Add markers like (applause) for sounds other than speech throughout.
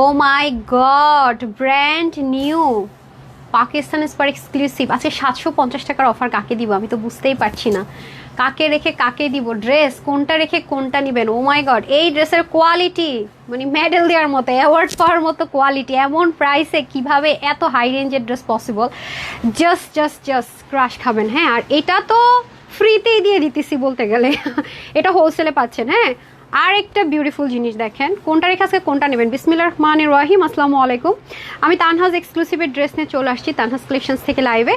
O my god brand new Pakistan spare exclusive আজকে সাতশো পঞ্চাশ টাকার অফার কাকে দিব আমি তো বুঝতেই পারছি না। কাকে রেখে কাকে দিব? ড্রেস কোনটা রেখে কোনটা নেবেন? ও মাই গড এই ড্রেসের কোয়ালিটি মানে মেডেল দেওয়ার মতো অ্যাওয়ার্ড পাওয়ার মতো কোয়ালিটি এমন প্রাইসে কীভাবে এত হাই রেঞ্জের dress possible just just just crush খাবেন হ্যাঁ? আর এটা তো ফ্রিতেই দিয়ে দিতেছি বলতে গেলে। এটা হোলসেলে পাচ্ছেন হ্যাঁ? আর একটা বিউটিফুল জিনিস দেখেন। কোনটা রেখে আজকে কোনটা নেবেন? বিসমিল্লা রহমানের রাহিম, আসসালামু আলাইকুম। আমি তানহাজ এক্সক্লুসিভের ড্রেস নিয়ে চলে আসছি, তানহাজ কালেকশনস থেকে লাইভে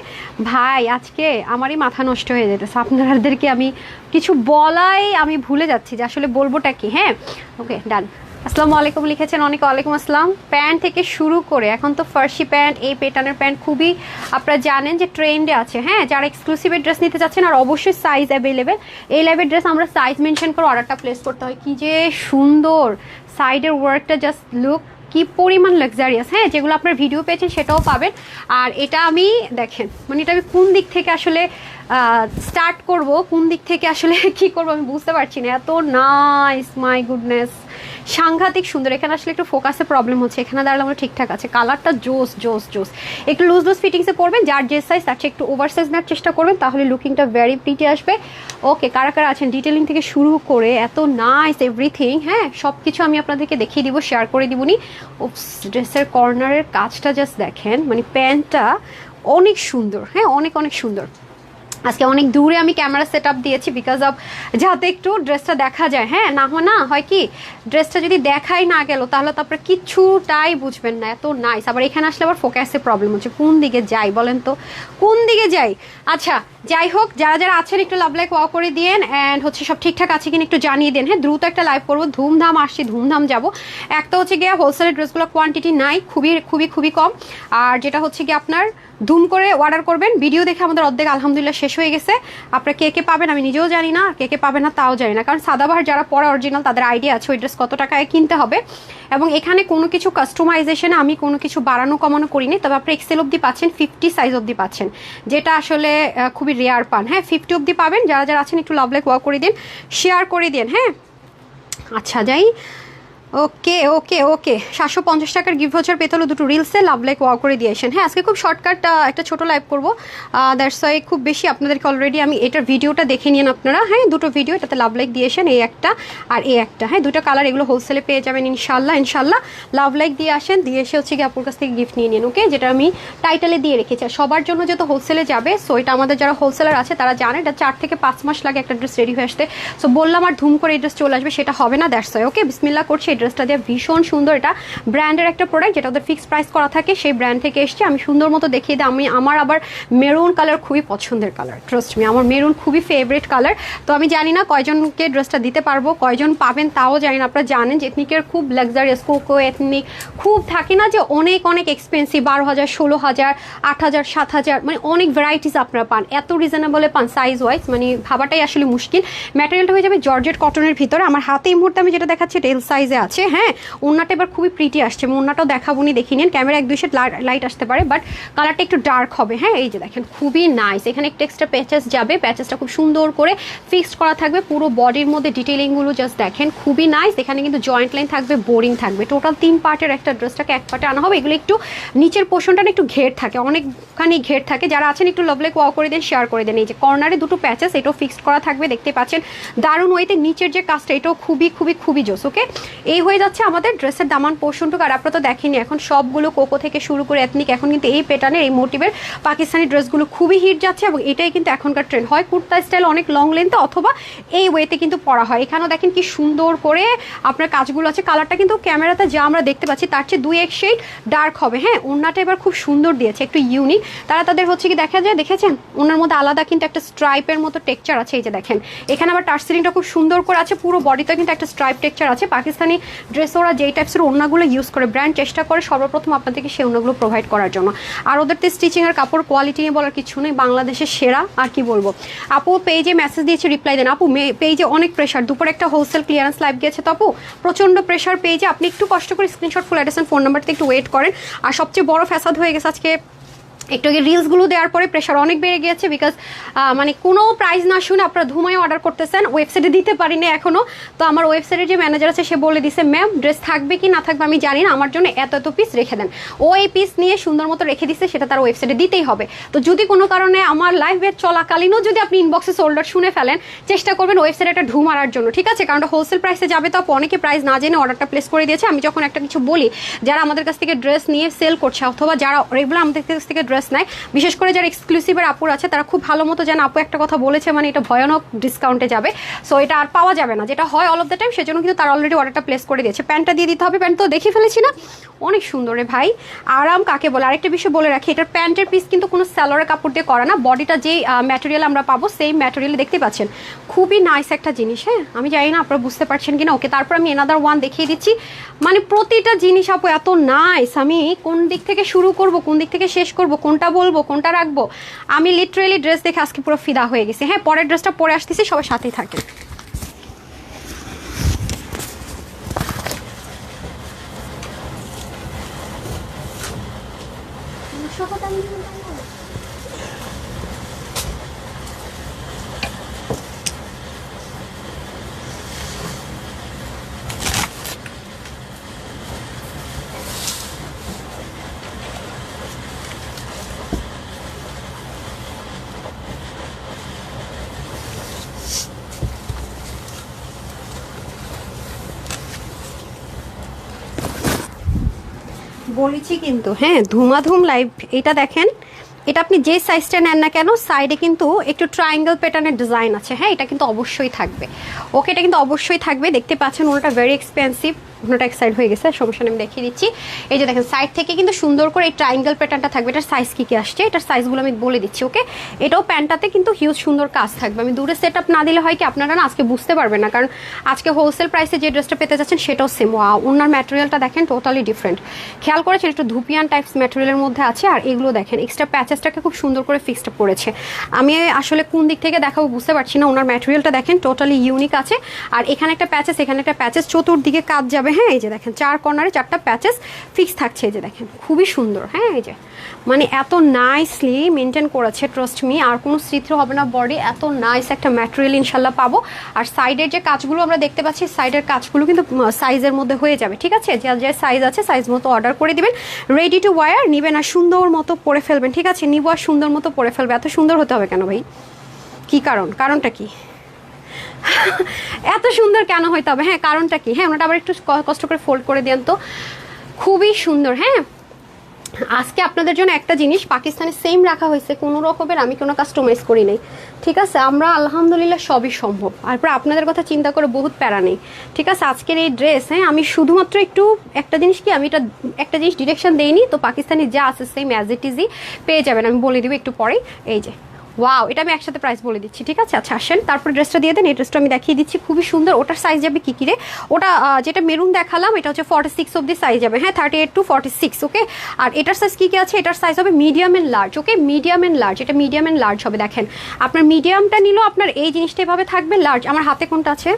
ভাই, আজকে আমারই মাথা নষ্ট হয়ে যেতেছে। আপনাদেরকে আমি কিছু বলাই আমি ভুলে যাচ্ছি যে আসলে বলবোটা কি? হ্যাঁ? ওকে ডান আসসালামু আলাইকুম লিখেছেন অনেক, ওয়ালাইকুম আসসালাম। প্যান্ট থেকে শুরু করে, এখন তো ফার্সি প্যান্ট, এই পেটার্নের প্যান্ট খুবই আপনারা জানেন যে ট্রেন্ডে আছে। হ্যাঁ যারা এক্সক্লুসিভের ড্রেস নিতে চাচ্ছেন আর অবশ্যই সাইজ অ্যাভেলেবেল এই লাইভের ড্রেস আমরা সাইজ মেনশন করে অর্ডারটা প্লেস করতে হয়। কি যে সুন্দর সাইডের ওয়ার্কটা জাস্ট লুক কি পরিমাণ লাক্সারিয়াস হ্যাঁ যেগুলো আপনার ভিডিও পেয়েছেন সেটাও পাবেন। আর এটা আমি, দেখেন মানে এটা আমি কোন দিক থেকে আসলে স্টার্ট করব, কোন দিক থেকে আসলে (laughs) কি করব আমি বুঝতে পারছি না। এত নাইস মাই গুডনেস সাংঘাতিক সুন্দর। এখানে আসলে একটু ফোকাসে প্রবলেম হচ্ছে। এখানে দাঁড়ালে আমরা ঠিকঠাক আছে। কালারটা জোস জোস জোস। একটু লুজ লুজ ফিটিংসে পড়বেন যার যে সাইজ তার চেয়ে একটু ওভার সাইজ নেওয়ার চেষ্টা করবেন। তাহলে লুকিংটা ভেরি প্রিটি আসবে। ওকে কারা কারা আছেন? ডিটেলিং থেকে শুরু করে এত নাইস এভরিথিং হ্যাঁ? সব কিছু আমি আপনাদেরকে দেখিয়ে দিব শেয়ার করে দিবনি ড্রেসের কর্নারের কাজটা জাস্ট দেখেন। মানে প্যান্টটা অনেক সুন্দর হ্যাঁ? অনেক অনেক সুন্দর। আজকে অনেক দূরে আমি ক্যামেরা সেট দিয়েছি বিকজ অফ যাতে একটু ড্রেসটা দেখা যায়। হ্যাঁ না হো না হয় কি ড্রেসটা যদি দেখাই না গেল, তাহলে তো আপনার কিচ্ছুটাই বুঝবেন না, এত নাইস আবার এখানে আসলে আবার ফোকাসে প্রবলেম হচ্ছে, কোন দিকে যাই বলেন তো? কোন দিকে যাই? আচ্ছা যাই হোক যারা যারা আছেন একটু লাভ লাইক ওয়া করে দিন অ্যান্ড হচ্ছে সব ঠিকঠাক আছে কিনা একটু জানিয়ে দেন। হ্যাঁ দ্রুত একটা লাইভ করব, ধুমধাম আসছি, ধুমধাম যাব। একটা হচ্ছে গিয়ে হোলসেলের ড্রেসগুলো কোয়ান্টিটি নাই, খুবই খুবই খুবই কম। আর যেটা হচ্ছে গিয়ে আপনার ধুম করে অর্ডার করবেন ভিডিও দেখে আমাদের অর্ধেক আলহামদুলিল্লাহ শেষ হয়ে গেছে। আপনারা কে কে পাবেন আমি নিজেও জানি না, কে কে পাবেন না তাও জানি না। কারণ সাদাবাহার যারা পরে অরিজিনাল তাদের আইডিয়া আছে ওই ড্রেস কত টাকায় কিনতে হবে। এবং এখানে কোনো কিছু কাস্টমাইজেশনে আমি কোনো কিছু বাড়ানো, কমানো করিনি, তবে আপনি এক্সেল অবধি পাচ্ছেন ফিফটি সাইজ অবধি পাচ্ছেন। যেটা আসলে খুবই রেয়ার পান। হ্যাঁ ফিফটি অবধি পাবেন। যারা যারা আছেন, একটু লাভ লাইক ওয়াক করে দিন। শেয়ার করে দিন হ্যাঁ? আচ্ছা যাই। ওকে ওকে ওকে। সাতশো পঞ্চাশ টাকার গিফট ভাউচার পেতে হলো দুটো রিলসে লাভ লাইক ওয়াও করে দিয়ে দিয়েছেন হ্যাঁ আজকে খুব শর্টকাট একটা ছোট লাইভ করব। দ্যাটস ওয়াই খুব বেশি আপনাদেরকে অলরেডি আমি এটার ভিডিওটা দেখে নিন আপনারা। হ্যাঁ দুটো ভিডিও এটাতে লাভ লাইক দিয়ে দিয়েছেন এই একটা আর এই একটা। হ্যাঁ দুটো কালার এগুলো হোলসেলে পেয়ে যাবেন ইনশাল্লাহ ইনশাল্লাহ। লাভ লাইক দিয়ে আসেন, দিয়ে এসে হচ্ছে কি আপুর কাছ থেকে গিফট নিয়ে নিন ওকে যেটা আমি টাইটেলে দিয়ে রেখেছি। সবার জন্য যেহেতু হোলসেলে যাবে সো এটা আমাদের যারা হোলসেলার আছে, তারা জানে এটা চার থেকে পাঁচ মাস লাগে একটা ড্রেস রেডি হয়ে আসতে। সো বললাম আর ধুম করে এই ড্রেস চলে আসবে, সেটা হবে না দ্যাটস ওয়াই ওকে বিসমিল্লা করছি এই ড্রেসটা দিয়ে ভীষণ সুন্দর এটা ব্র্যান্ডের একটা প্রোডাক্ট যেটা ওদের ফিক্সড প্রাইস করা থাকে, সেই ব্র্যান্ড থেকে এসছে। আমি সুন্দর মতো দেখিয়ে দিই। আমি, আমার আবার মেরুন কালার খুবই পছন্দের কালার ট্রাস্ট মি আমার মেরুন খুবই ফেভারিট কালার তো আমি জানি না কয়জনকে ড্রেসটা দিতে পারব, কয়জন পাবেন তাও জানি না। আপনারা জানেন যে এথনিকের খুব লাক্সারিয়াস কোকো এথনিক খুব থাকে না যে অনেক অনেক এক্সপেন্সিভ বারো হাজার, ষোলো হাজার, আট হাজার, সাত হাজার মানে অনেক ভ্যারাইটিস আপনারা পান। এত রিজনেবলে পান সাইজ ওয়াইজ মানে ভাবাটাই আসলে মুশকিল। ম্যাটেরিয়ালটা হয়ে যাবে জর্জেট কটনের ভিতরে। আমার হাতে এই মুহূর্তে আমি যেটা দেখাচ্ছি টেল সাইজে আছে হ্যাঁ? ওনাটা এবার খুবই প্রিটি আসছে। আমি দেখাবো নি দেখি নিন। ক্যামেরা এক দুই শেড লাইট আসতে পারে বাট কালারটা একটু ডার্ক হবে হ্যাঁ? এই যে দেখেন, খুবই নাইস এখানে একটা এক্সট্রা প্যাচেস যাবে। প্যাচেসটা খুব সুন্দর করে ফিক্সড করা থাকবে। পুরো বডির মধ্যে ডিটেলিংগুলো জাস্ট দেখেন, খুবই নাইস এখানে কিন্তু জয়েন্ট লাইন থাকবে বোরিং থাকবে। টোটাল তিন পার্টের একটা ড্রেসটাকে এক পার্টে আনা হবে। এগুলো একটু নিচের পোর্শনটা একটু ঘের থাকে, অনেকখানি ঘের থাকে। যারা আছেন, একটু লভলেক ওয়াও করে দেন শেয়ার করে দেন। এই যে কর্নারে দুটো প্যাচেস এটাও ফিক্সড করা থাকবে, দেখতে পাচ্ছেন। দারুণ ওয়েতে নিচের যে কাজটা, এটাও খুবই খুবই খুবই জোস ওকে এই হয়ে যাচ্ছে আমাদের ড্রেসের দামান পোর্শনটুকু, আর আপনারা তো দেখেনি এখন সবগুলো কোকো থেকে শুরু করে এথনিক এখন কিন্তু এই প্যাটার্নের এই মোটিভের পাকিস্তানি ড্রেসগুলো খুবই হিট যাচ্ছে এবং এটাই কিন্তু এখনকার ট্রেন্ড হয় কুর্তা স্টাইল অনেক লং লেন্থে অথবা এই ওয়েতে কিন্তু পরা হয়। এখানেও দেখেন কি সুন্দর করে আপনার কাজগুলো আছে। কালারটা কিন্তু ক্যামেরাতে যা আমরা দেখতে পাচ্ছি, তার চেয়ে দুই এক শেড ডার্ক হবে। হ্যাঁ ওনাটা এবার খুব সুন্দর দিয়েছে, একটু ইউনিক তারা তাদের হচ্ছে কি দেখা যায়, দেখেছেন? ওনার মধ্যে আলাদা কিন্তু একটা স্ট্রাইপের মতো টেক্সচার আছে, এই যে দেখেন। এখানে আবার টার্সিলিংটা খুব সুন্দর করে আছে, পুরো বডিতে কিন্তু একটা স্ট্রাইপ টেক্সচার আছে। পাকিস্তানি ড্রেস ওরা যেই টাইপসের ওনাগুলো ইউজ করে ব্র্যান্ড চেষ্টা করে, সর্বপ্রথম আপনাদেরকে সেই ওনাগুলো প্রোভাইড করার জন্য। আর ওদের তো স্টিচিংয়ের কাপড় কোয়ালিটি নিয়ে বলার কিছু নেই, বাংলাদেশের সেরা, আর কি বলব? আপু পেজে মেসেজ দিয়েছে রিপ্লাই দেন। আপু পেজে অনেক প্রেশার দুপুরে একটা হোলসেল ক্লিয়ারেন্স লাইভ গিয়েছে তো আপু? প্রচণ্ড প্রেশার পেজে আপনি একটু কষ্ট করে স্ক্রিনশট ফুল অ্যাড্রেস ফোন নাম্বারতে একটু ওয়েট করেন। আর সবচেয়ে বড় ফ্যাসাদ হয়ে গেছে আজকে একটু আগে রিলসগুলো দেওয়ার পরে প্রেশার অনেক বেড়ে গিয়েছে বিকজ মানে কোনো প্রাইস না শুনে আপনারা ধুমায় অর্ডার করতেছেন। ওয়েবসাইটে দিতে পারিনি এখনও তো আমার ওয়েবসাইটের যে ম্যানেজার আছে, সে বলে দিছে ম্যাম ড্রেস থাকবে কি না থাকবে আমি জানি না। আমার জন্য এত এত পিস রেখে দেন। ও এই পিস নিয়ে সুন্দর মতো রেখে দিচ্ছে সেটা তার ওয়েবসাইটে দিতেই হবে। তো যদি কোনো কারণে আমার লাইভের চলাকালীনও যদি আপনি ইনবক্সে সোল্ডার শুনে ফেলেন, চেষ্টা করবেন ওয়েবসাইটে একটা ঢু মারার জন্য, ঠিক আছে? কারণ হোলসেল প্রাইসে যাবে তো অনেকে প্রাইস না জেনে অর্ডারটা প্লেস করে দিয়েছে। আমি যখন একটা কিছু বলি, যারা আমাদের কাছ থেকে ড্রেস নিয়ে সেল করছে, অথবা যারা রেগুলার আমাদের কাছ থেকে ড্রেস নেয়। বিশেষ করে যারা এক্সক্লুসিভের আপুর আছে, তারা খুব ভালো মতো যেন আপু একটা কথা বলেছে মানে এটা ভয়ানক ডিসকাউন্টে যাবে। সো এটা আর পাওয়া যাবে না। যেটা হয় অল অফ দ্য টাইম সেজন্য কিন্তু তার অলরেডি অর্ডারটা প্লেস করে দিয়েছে। প্যান্টটা দিয়ে দিতে হবে। প্যান্ট তো দেখে ফেলেছি না? অনেক সুন্দর রে ভাই। আরাম কাকে বলে? আরেকটা বিষয় বলে রাখি, এটার প্যান্টের পিস কিন্তু কোনো স্যালোয়ারের কাপড় দিয়ে করা না। বডিটা যেই ম্যাটেরিয়াল আমরা পাবো, সেই ম্যাটেরিয়াল দেখতে পাচ্ছেন। খুবই নাইস একটা জিনিস হ্যাঁ? আমি জানি না, আপনারা বুঝতে পারছেন কিনা? ওকে তারপর আমি এনাদার ওয়ান দেখিয়ে দিচ্ছি। মানে প্রতিটা জিনিস আপু এত নাইস আমি কোন দিক থেকে শুরু করব, কোন দিক থেকে শেষ করব কোনটা বলব, কোনটা রাখব? আমি লিটারেলি ড্রেস দেখে আজকে পুরো ফিদা হয়ে গেছি। হ্যাঁ পরের ড্রেসটা পরে আসতেছি সবার সাথেই থাকে বলেছি কিন্তু হ্যাঁ ধুমাধুম লাইভ এটা দেখেন, এটা আপনি যে সাইজটা নেন না কেন সাইডে কিন্তু একটু ট্রায়াঙ্গেল প্যাটার্নের ডিজাইন আছে হ্যাঁ এটা কিন্তু অবশ্যই থাকবে। ওকে এটা কিন্তু অবশ্যই থাকবে, দেখতে পাচ্ছেন ওটা ভেরি এক্সপেন্সিভ ওটা এক সাইড হয়ে গেছে, সমস্যা আমি দেখিয়ে দিচ্ছি। এই যে দেখেন সাইড থেকে কিন্তু সুন্দর করে এই ট্রাইঙ্গেল প্যাটার্নটা থাকবে, এটার সাইজ কী কী আসছে, এটার সাইজগুলো আমি বলে দিচ্ছি ওকে এটাও প্যান্টটাতে কিন্তু হিউজ সুন্দর কাজ থাকবে। আমি দূরে সেট আপ না দিলে হয় কি, আপনারা না আজকে বুঝতে পারবেন না, কারণ আজকে হোলসেল প্রাইসে যে ড্রেসটা পেতে যাচ্ছেন, সেটাও সেম ওনার ম্যাটেরিয়ালটা দেখেন টোটালি ডিফারেন্ট খেয়াল করেছেন, একটু ধুপিয়ান টাইপস ম্যাটেরিয়ালের মধ্যে আছে, আর এগুলো দেখেন এক্সট্রা প্যাচেসটাকে খুব সুন্দর করে ফিক্সড করেছে। আমি আসলে কোন দিক থেকে দেখাবো বুঝতে পারছি না, ওনার ম্যাটেরিয়ালটা দেখেন টোটালি ইউনিক আছে। আর এখানে একটা প্যাচেস এখানে একটা প্যাচেস চতুর্দিকে কাজ যাবে। হ্যাঁ এই যে দেখেন, চার কর্নারে চারটা প্যাচেস ফিক্স থাকছে, এই যে দেখেন, খুবই সুন্দর হ্যাঁ এই যে। মানে এত নাইসলি মেনটেন করেছে ট্রাস্ট মি আর কোনো স্মৃতি হবে না বডি এত নাইস একটা ম্যাটেরিয়াল ইনশাল্লাহ পাবো। আর সাইডের যে কাজগুলো আমরা দেখতে পাচ্ছি সাইডের কাজগুলো কিন্তু সাইজের মধ্যে হয়ে যাবে, ঠিক আছে? যার যে সাইজ আছে সাইজ মতো অর্ডার করে দিবেন। রেডি টু ওয়ার নিবেন আর সুন্দর মতো পরে ফেলবেন, ঠিক আছে? নিবো আর সুন্দর মতো পরে ফেলবে, এত সুন্দর হতে হবে কেন ভাই? কি কারণ? কারণটা কি? এত সুন্দর কেন হইতে হবে হ্যাঁ কারণটা কি? হ্যাঁ ওনাটা আবার একটু কষ্ট করে ফোল্ড করে দেন তো। খুবই সুন্দর হ্যাঁ? আজকে আপনাদের জন্য একটা জিনিস পাকিস্তানে সেম রাখা হয়েছে, কোনো রকমের আমি কোনো কাস্টমাইজ করি নাই। ঠিক আছে? আমরা আলহামদুলিল্লাহ সবই সম্ভব। আর তারপর আপনাদের কথা চিন্তা করে বহুত প্যারা নেই। ঠিক আছে? আজকের এই ড্রেস হ্যাঁ আমি শুধুমাত্র একটু একটা জিনিস কি, আমি এটা একটা জিনিস ডিরেকশন দেইনি, তো পাকিস্তানি যা আছে সেম অ্যাজ ইট ইজই পেয়ে যাবেন। আমি বলে দিব একটু পরেই। এই যে ওয়াও এটা আমি একসাথে প্রাইস বলে দিচ্ছি, ঠিক আছে? আচ্ছা আসেন, তারপর ড্রেসটা দিয়ে দেন, এই ড্রেসটা আমি দেখিয়ে দিচ্ছি, খুবই সুন্দর। ওটার সাইজ যাবে কি কিরে ওটা যেটা মেরুন দেখালাম, এটা হচ্ছে ফর্টি সিক্স অব্দি সাইজ যাবে। হ্যাঁ thirty eight to forty six okay আর এটার সাইজ কী কী আছে? এটার সাইজ হবে medium and large okay medium and large এটা মিডিয়াম অ্যান্ড লার্জ হবে, দেখেন। আপনার মিডিয়ামটা নিলেও আপনার এই জিনিসটা এভাবে থাকবে লার্জ আমার হাতে কোনটা আছে?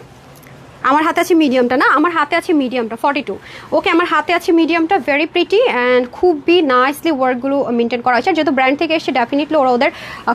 আমার হাতে আছে মিডিয়ামটা না? আমার হাতে আছে মিডিয়ামটা ফর্টি টু ওকে আমার হাতে আছে মিডিয়ামটা ভেরি প্রিটি অ্যান্ড খুবই নাইসলি ওয়ার্কগুলো মেনটেন করা হয়েছে। যেহেতু ব্র্যান্ড থেকে এসে ডেফিনেটলি ওরা ওদের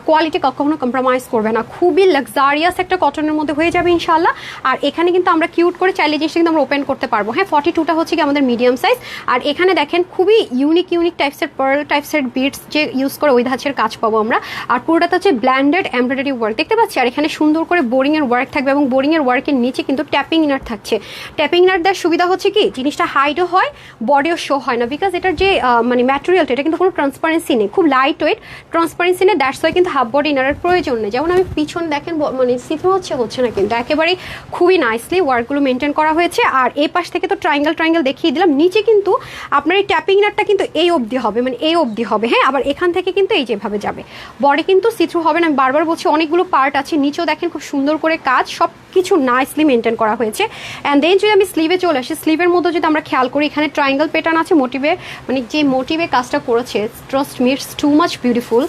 কোয়ালিটি কখনো কম্প্রোমাইজ করবে না। খুবই লাক্সারিয়াস একটা কটনের মধ্যে হয়ে যাবে ইনশাল্লাহ আর এখানে কিন্তু আমরা কিউট করে চাইলে জিনিসটা কিন্তু আমরা ওপেন করতে পারব। হ্যাঁ ফর্টি টুটা হচ্ছে কি আমাদের মিডিয়াম সাইজ আর এখানে দেখেন, খুবই ইউনিক ইউনিক টাইপসের পার্ল টাইপসের বিটস যে ইউজ করে ওই ধাঁচের কাজ পাবো আমরা। আর পুরোটা হচ্ছে ব্ল্যান্ডেড এমব্রয়ডারি ওয়ার্ক দেখতে পাচ্ছি? আর এখানে সুন্দর করে বোরিংয়ের ওয়ার্ক থাকবে এবং বোরিংয়ের ওয়ার্কের নিচে কিন্তু ট্যাপিং ইনার থাকছে। ট্যাপিং ইনার দেওয়ার সুবিধা হচ্ছে কি? জিনিসটা হাইডও হয় বডিও শো হয় না। বিকজ এটার যে মানে ম্যাটেরিয়ালটা এটা কিন্তু কোনো ট্রান্সপারেন্সি নেই। খুব লাইট ওয়েট ট্রান্সপারেন্সি নেই দ্যাটস ওয়াই কিন্তু হাফ বডি ইনারের প্রয়োজন নেই। যেমন আমি পিছনে দেখেন মানে সিথ্রো হচ্ছে হচ্ছে না কিন্তু। একেবারেই খুবই নাইসলি ওয়ার্কগুলো মেনটেন করা হয়েছে। আর এই পাশ থেকে তো ট্রায়াঙ্গেল ট্রায়াঙ্গেল দেখিয়ে দিলাম। নিচে কিন্তু আপনার এই ট্যাপিং ইনারটা কিন্তু এই অবধি হবে মানে এই অবধি হবে। হ্যাঁ আবার এখান থেকে কিন্তু এই যেভাবে যাবে। বডি কিন্তু সিথ্রু হবে না। আমি বারবার বলছি, অনেকগুলো পার্ট আছে। নিচেও দেখেন খুব সুন্দর করে কাজ। সব কিছু নাইসলি মেনটেন করা হয়েছে। অ্যান্ড দেন যদি আমি স্লিভে চলে আসি স্লিভের মধ্যে যদি আমরা খেয়াল করি, এখানে ট্রায়াঙ্গেল প্যাটার্ন আছে মোটিভে মানে যে মোটিভে কাজটা করেছে trust me it's too much beautiful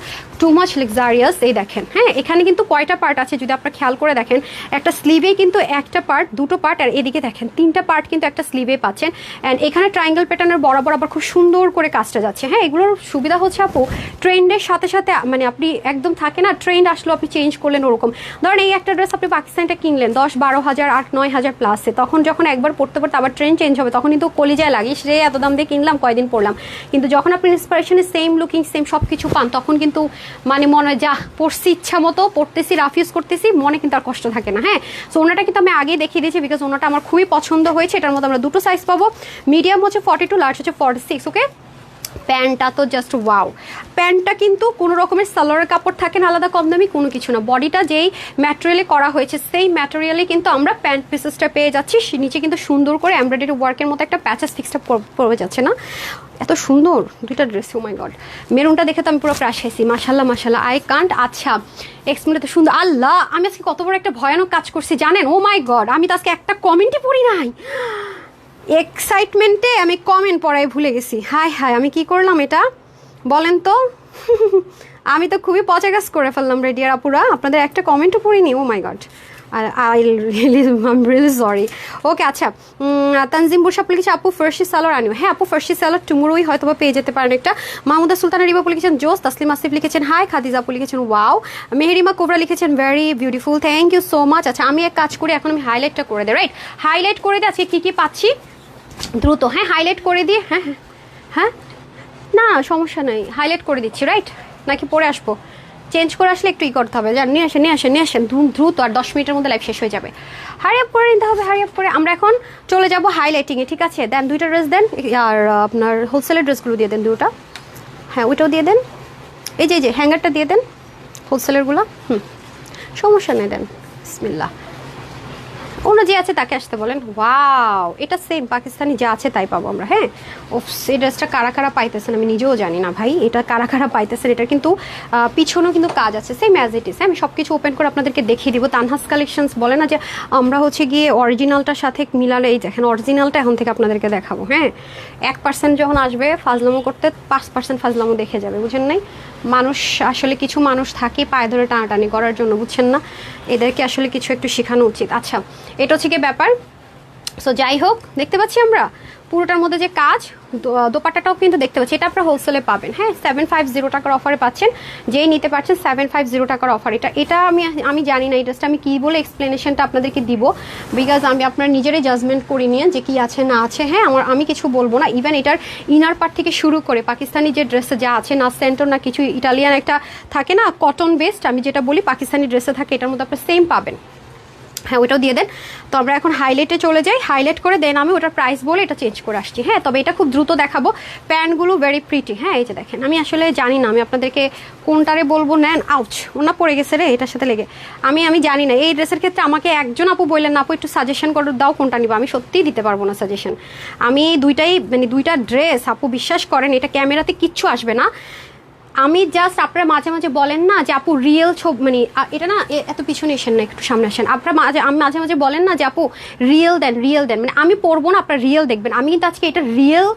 too much luxurious এই দেখেন হ্যাঁ? এখানে কিন্তু কয়টা পার্ট আছে যদি আপনারা খেয়াল করে দেখেন? একটা স্লিভে কিন্তু একটা পার্ট দুটো পার্ট আর এদিকে দেখেন, তিনটা পার্ট কিন্তু একটা স্লিভে পাচ্ছেন। অ্যান্ড এখানে ট্রায়াঙ্গেল প্যাটার্নের বরাবর আবার খুব সুন্দর করে কাজটা যাচ্ছে। হ্যাঁ এগুলোর সুবিধা হচ্ছে আপু ট্রেন্ডের সাথে সাথে মানে আপনি একদম থাকে না ট্রেন্ড আসলো আপনি চেঞ্জ করলেন ওরকম। ধরেন এই একটা ড্রেস আপনি পাকিস্তানটা কিনলেন, দশ, বারো হাজার, আট, নয় হাজার প্লাসে তখন যখন একবার পড়তে পড়তে আবার ট্রেন্ড চেঞ্জ হবে, তখন কিন্তু কলিজায় লাগিস, রে, এত দাম দিয়ে কিনলাম, কয়দিন পড়লাম? কিন্তু যখন আপনি ইন্সপিরেশনে সেম লুকিং সেম সব কিছু পান, তখন কিন্তু মানে মনে যা, পড়ছি ইচ্ছা মতো, পড়তেছি রাফিউজ করতেছি, মনে কিন্তু আর কষ্ট থাকে না। হ্যাঁ সো ওনাটা কিন্তু আমি আগেই দেখিয়ে দিয়েছি বিকজ ওনাটা আমার খুবই পছন্দ হয়েছে। এটার মধ্যে আমরা দুটো সাইজ পাবো। মিডিয়াম হচ্ছে ফর্টি টু লার্জ হচ্ছে ফর্টি সিক্স ওকে প্যান্টটা তো জাস্ট ওয়াও প্যান্টটা কিন্তু কোনো রকমের সালোয়ারের কাপড় থাকে না, আলাদা কম দামি কোনো কিছু না। বডিটা যেই ম্যাটেরিয়ালে করা হয়েছে, সেই ম্যাটেরিয়ালে কিন্তু আমরা প্যান্ট পিসেসটা পেয়ে যাচ্ছি। সে নিচে কিন্তু সুন্দর করে এমব্রয়ডারি ওয়ার্কের মতো একটা প্যাচেস ফিক্সটা পড়ে যাচ্ছে না। এত সুন্দর দুইটা ড্রেস ও মাই গড মেরুনটা দেখে তো আমি পুরো ক্রাশ হয়েছি। মাসাল্লাহ মাসাল্লাহ আই কান্ট আচ্ছা। এক্সপ্লেন তো সুন্দর। আল্লাহ, আমি আজকে কত বড় একটা ভয়ানক কাজ করছি, জানেন? ও মাই গড আমি তো আজকে একটা কমেন্টই পড়ি নাই। এক্সাইটমেন্টে আমি কমেন্ট পড়াই ভুলে গেছি। হাই হাই আমি কি করলাম এটা? বলেন তো। (laughs) আমি তো খুবই পচা কাজ করে ফেললাম রেডিয়ার আপুরা। আপনাদের একটা কমেন্টও পড়িনি? Oh my god R I really um really sorry okay আচ্ছা। তানজিম বুরসাপ লিখেছে আপু ফার্সি সালোয়ার আনিও। হ্যাঁ আপু ফার্সি সালোয়ার টুমুরোই হয়তো বা পেয়ে যেতে পারেন একটা। মাহমুদা সুলতানা রিবা লিখেছেন, জোস। তাসলিম আসিফ লিখেছেন হাই খাদিজা আপু লিখেছেন ওয়াও মেহেরিমা কোবরা লিখেছেন very beautiful thank you so much আচ্ছা আমি এক কাজ করি, এখন আমি হাইলাইটটা করে দিই রাইট হাইলাইট করে দিই, আজকে কী কী পাচ্ছি? দ্রুত হ্যাঁ হাইলাইট করে দিয়ে হ্যাঁ হ্যাঁ হ্যাঁ। না, সমস্যা নেই হাইলাইট করে দিচ্ছি রাইট নাকি পরে আসব। চেঞ্জ করে আসলে একটু ই করতে হবে যান নিয়ে আসেন নিয়ে আসেন নিয়ে আসেন দ্রু- দ্রুত, আর দশ মিনিটের মধ্যে লাইফ শেষ হয়ে যাবে। হারি আপ করে নিতে হবে হারি আপ করে। আমরা এখন চলে যাব হাইলাইটিংয়ে ঠিক আছে? দেন দুইটা ড্রেস দেন, আর আপনার হোলসেলের ড্রেসগুলো দিয়ে দেন দুটো। হ্যাঁ ওইটাও দিয়ে দেন। এই যে এই যে হ্যাঙ্গারটা দিয়ে দেন হোলসেলেরগুলো হুম, সমস্যা নেই, দেন। বিসমিল্লাহ অন্য যে আছে তাকে আসতে বলেন। ওয়াও, এটা সেম পাকিস্তানি যা আছে তাই পাবো আমরা হ্যাঁ? ও এই ড্রেসটা কারা কারা পাইতেছেন আমি নিজেও জানি না ভাই। এটা কারা কারা পাইতেছেন এটা কিন্তু পিছনেও কিন্তু কাজ আছে সেম অ্যাজ ইট ইস আমি সব কিছু ওপেন করে আপনাদেরকে দেখিয়ে দিব। তানহাস কালেকশনস বলে না যে আমরা হচ্ছে গিয়ে অরিজিনালটার সাথে মিলালে, এই দেখেন অরিজিনালটা এখন থেকে আপনাদেরকে দেখাবো হ্যাঁ? এক পার্সেন্ট যখন আসবে ফাজলামো করতে, পাঁচ পার্সেন্ট ফাজলামো দেখে যাবে, বুঝেন নাই? মানুষ, আসলে কিছু মানুষ থাকে পায়ে ধরে টানাটানি করার জন্য, বুঝছেন না? এদেরকে আসলে কিছু একটু শেখানো উচিত। আচ্ছা এটা হচ্ছে ব্যাপার। সো যাই হোক, দেখতে পাচ্ছি আমরা পুরোটার মধ্যে যে কাজ দোপাট্টাটাও কিন্তু দেখতে পাচ্ছি। এটা আপনারা হোলসেলে পাবেন হ্যাঁ? সেভেন ফাইভ জিরো টাকার অফারে পাচ্ছেন। যেই নিতে পারছেন সেভেন ফাইভ জিরো টাকার অফার এটা এটা আমি আমি জানি না ড্রেসটা আমি কী বলে এক্সপ্লেনেশনটা আপনাদেরকে দিব। বিকজ আমি আপনার নিজেরাই জাজমেন্ট করি নিয়ে যে কি আছে, না আছে হ্যাঁ? আমার, আমি কিছু বলব না। ইভেন এটার ইনার পার্ট থেকে শুরু করে পাকিস্তানি যে ড্রেসে যা আছে, না সেন্টার না কিছু ইটালিয়ান একটা থাকে না কটন বেস্ট আমি যেটা বলি, পাকিস্তানি ড্রেসে থাকে, এটার মধ্যে আপনার সেম পাবেন। হ্যাঁ ওটাও দিয়ে দেন। তো আমরা এখন হাইলাইটে চলে যাই। হাইলাইট করে দেন আমি ওটার প্রাইস বলে এটা চেঞ্জ করে আসছি। হ্যাঁ তবে এটা খুব দ্রুত দেখাবো। প্যান্টগুলো ভেরি প্রিটি হ্যাঁ এই যে দেখেন। আমি আসলে জানি না, আমি আপনাদেরকে কোনটারে বলব। নেন আউচ ওনা পড়ে গেছে রে, এটার সাথে লেগে। আমি আমি জানি না। এই ড্রেসের ক্ষেত্রে আমাকে একজন আপু বললেন, আপু, একটু সাজেশন করে, দাও কোনটা নিবো? আমি সত্যিই দিতে পারব না সাজেশন আমি দুইটাই মানে দুইটা ড্রেস আপু বিশ্বাস করেন, এটা ক্যামেরাতে কিচ্ছু আসবে না। আমি জাস্ট আপনারা মাঝে মাঝে বলেন না যে আপু রিয়েল ছবি মানে এটা না এত পিছনে এসেন না, একটু সামনে আসেন। আপনারা মাঝে, আমি মাঝে মাঝে বলেন না যে আপু রিয়েল দেন রিয়েল দেন। মানে আমি পড়ব না, আপনারা রিয়েল দেখবেন। আমি কিন্তু আজকে এটা রিয়েল